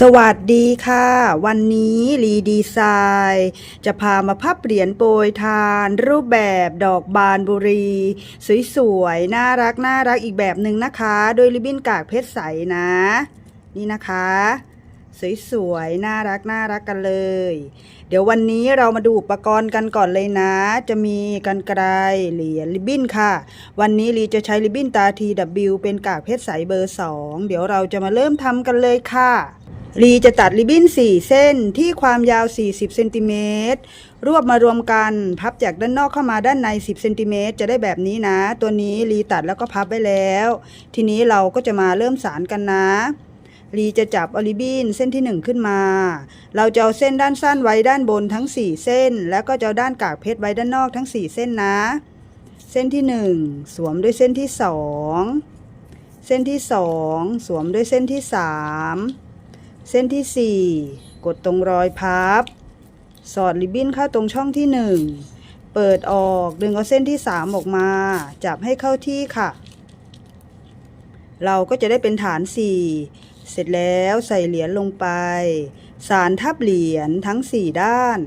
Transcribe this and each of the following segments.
สวัสดีค่ะ วันนี้รีดีไซน์จะพามาพับเหรียญโปรยทาน รูปแบบดอกบานบุรี สวยๆ น่ารักน่ารักอีกแบบหนึ่งนะคะ โดยริบบิ้นกากเพชรใสนะ นี่นะคะ สวยๆ น่ารักน่ารักกันเลย เดี๋ยววันนี้เรามาดูอุปกรณ์กันก่อนเลยนะ จะมีกันไกรเหรียญริบบิ้นค่ะ วันนี้ลีจะใช้ริบบิ้นตา TW เป็นกากเพชรใสเบอร์ 2 เดี๋ยวเราจะมาเริ่มทำกันเลยค่ะ ลีจะตัดริบบิ้น 4 เส้นที่ความยาว 40เซนติเมตรรวบมารวมกันพับจากด้านนอกเข้ามาด้านใน 10เซนติเมตรจะได้แบบนี้นะ ตัวนี้ลีตัดแล้วก็พับไว้แล้ว ทีนี้เราก็จะมาเริ่มสารกันนะลีจะจับออริบบิ้นเส้นที่ 1 ขึ้นมา เราจะเอาเส้นด้านสั้นไว้ด้านบนทั้ง 4 เส้น แล้วก็จะเอาด้านกากเพชรไว้ด้านนอกทั้ง 4 เส้นนะ เส้นที่ 1 สวมด้วยเส้นที่ 2 เส้นที่ 2 สวมด้วยเส้นที่ 3 เส้นที่ 4 กดตรงรอยพับ สอดริบบิ้นเข้าตรงช่องที่ 1 เปิดออกดึงเอาเส้นที่ 3 ออกมา จับให้เข้าที่ค่ะ เราก็จะได้เป็นฐาน 4 เสร็จแล้วใส่เหรียญลงไป สารทับเหรียญทั้ง 4 ด้าน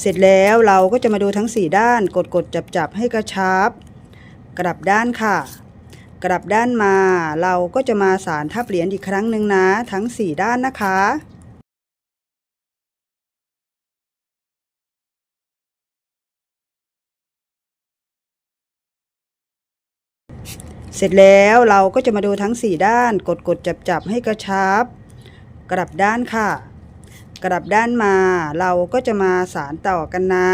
เสร็จแล้วเราก็จะมาดูทั้ง 4 ด้าน กดกดจับจับให้กระชับ กลับด้านค่ะ กลับด้านมาเราก็จะมาสารทับเหรียญอีกครั้งหนึ่งนะ ทั้ง 4 ด้านนะคะเสร็จแล้วเราก็จะมาดูทั้ง 4 ด้าน กดกดจับจับให้กระชับ กลับด้านค่ะ กลับด้านมา เราก็จะมาสารต่อกันนะ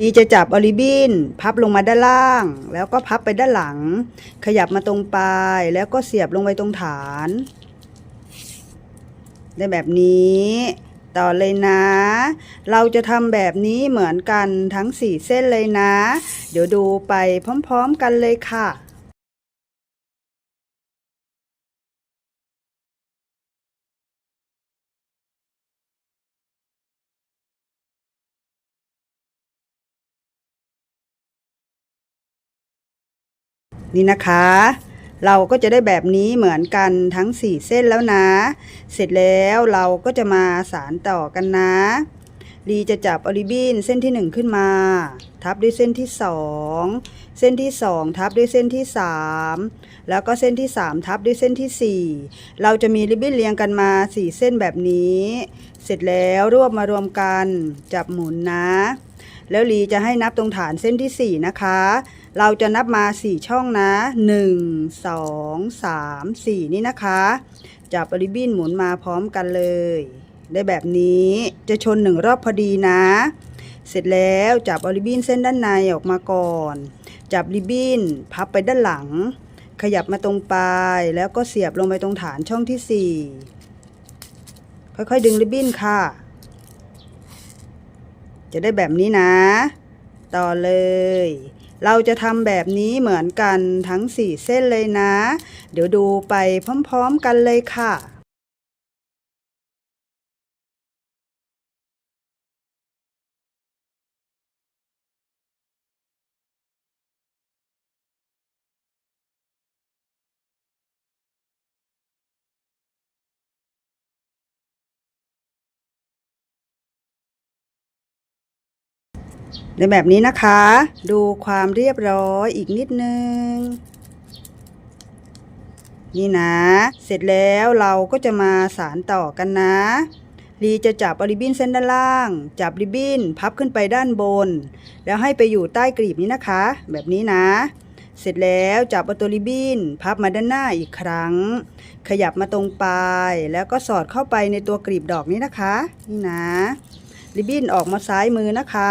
อีจะจับออริบินพับลงมาด้านล่าง แล้วก็พับไปด้านหลัง ขยับมาตรงปลายแล้วก็เสียบลงไปตรงฐาน ได้แบบนี้ต่อเลยนะ เราจะทำแบบนี้เหมือนกันทั้ง 4 เส้นเลยนะ เดี๋ยวดูไปพร้อมๆกันเลยค่ะ นี่นะคะ เราก็จะได้แบบนี้เหมือนกันทั้ง 4 เส้นแล้วนะ เสร็จแล้วเราก็จะมาสารต่อกันนะลีจะจับออริบินเส้นที่ 1 ขึ้นมา ทับด้วยเส้นที่ 2 เส้นที่ 2 ทับด้วยเส้นที่ 3 แล้วก็เส้นที่ 3 ทับด้วยเส้นที่ 4 เราจะมีริบบิ้นเรียงกันมา 4 เส้นแบบนี้ เสร็จแล้วรวบมารวมกันจับหมุนนะ แล้วลีจะให้นับตรงฐานเส้นที่ 4 นะคะ เราจะนับมา 4 ช่องนะ 1 2 3 4 นี่นะคะ จับริบบิ้นหมุนมาพร้อมกันเลย ได้แบบนี้จะชนหนึ่งรอบพอดีนะ เสร็จแล้วจับริบบิ้นเส้นด้านในออกมาก่อน จับริบบิ้นพับไปด้านหลัง ขยับมาตรงปลาย แล้วก็เสียบลงไปตรงฐานช่องที่ 4 ค่อยๆ ดึงริบบิ้นค่ะ จะได้แบบนี้นะ ต่อเลย เราจะทำแบบนี้เหมือนกันทั้ง 4 เส้นเลยนะ เดี๋ยวดูไปพร้อม ๆ กันเลยค่ะ ในแบบนี้นะคะ ดูความเรียบร้อยอีกนิดนึง นี่นะ เสร็จแล้วเราก็จะมาสารต่อกันนะลีจะจับริบบิ้นเส้นด้านล่าง จับริบบิ้นพับขึ้นไปด้านบน แล้วให้ไปอยู่ใต้กรีบนี้นะคะ แบบนี้นะ เสร็จแล้วจับเอาตัวริบบิ้นพับมาด้านหน้าอีกครั้ง ขยับมาตรงปลาย แล้วก็สอดเข้าไปในตัวกรีบดอกนี้นะคะ นี่นะ ริบบิ้นออกมาซ้ายมือนะคะ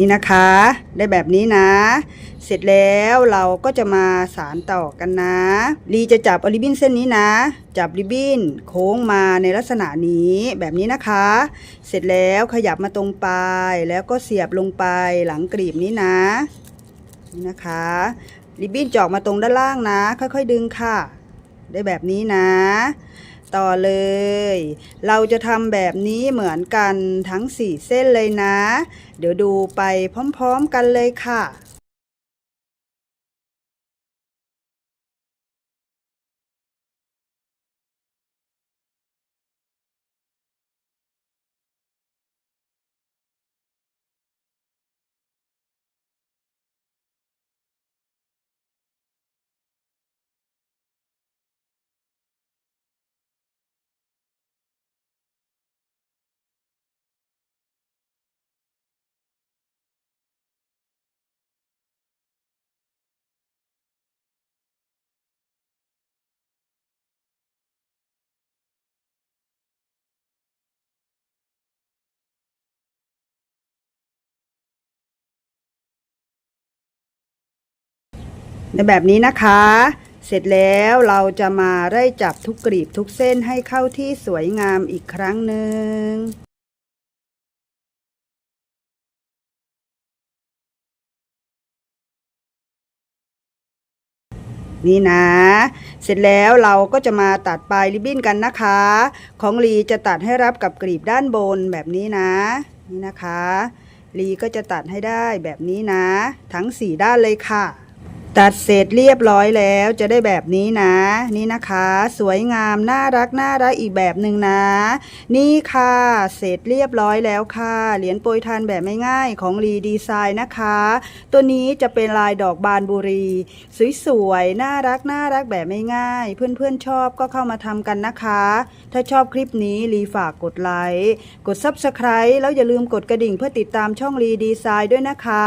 นี่นะคะ ได้แบบนี้นะ เสร็จแล้วเราก็จะมาสารต่อกันนะ ลีจะจับอริบบิ้นเส้นนี้นะ จับริบบิ้นโค้งมาในลักษณะนี้แบบนี้นะคะ เสร็จแล้วขยับมาตรงปลายแล้วก็เสียบลงไปหลังกลีบนี้นะนี่นะคะริบบิ้นจาะมาตรงด้านล่างนะ ค่อยๆดึงค่ะ ได้แบบนี้นะ ต่อเลย เราจะทำแบบนี้เหมือนกันทั้ง 4 เส้นเลยนะ เดี๋ยวดูไปพร้อมๆกันเลยค่ะ ในแบบนี้นะคะ เสร็จแล้วเราจะมาไล่จับทุกกลีบทุกเส้นให้เข้าที่สวยงามอีกครั้งหนึ่งนี่นะ เสร็จแล้วเราก็จะมาตัดปลายริบบิ้นกันนะคะ ของลีจะตัดให้รับกับกลีบด้านบนแบบนี้นะ นี่นะคะ ลีก็จะตัดให้ได้แบบนี้นะ ทั้งสี่ด้านเลยค่ะ ตัดเสร็จเรียบร้อยแล้วจะได้แบบนี้นะ นี่นะคะ สวยงามน่ารักน่ารักอีกแบบหนึ่งนะ นี่ค่ะ เสร็จเรียบร้อยแล้วค่ะ เหรียญโปรยทานแบบไม่ง่ายของรีดีไซน์นะคะ ตัวนี้จะเป็นลายดอกบานบุรี สวยๆน่ารักน่ารักแบบไม่ง่ายเพื่อนๆชอบก็เข้ามาทำกันนะคะ ถ้าชอบคลิปนี้รีฝากกดไลค์กด Subscribe แล้วอย่าลืมกดกระดิ่งเพื่อติดตามช่องรีดีไซน์ด้วยนะคะ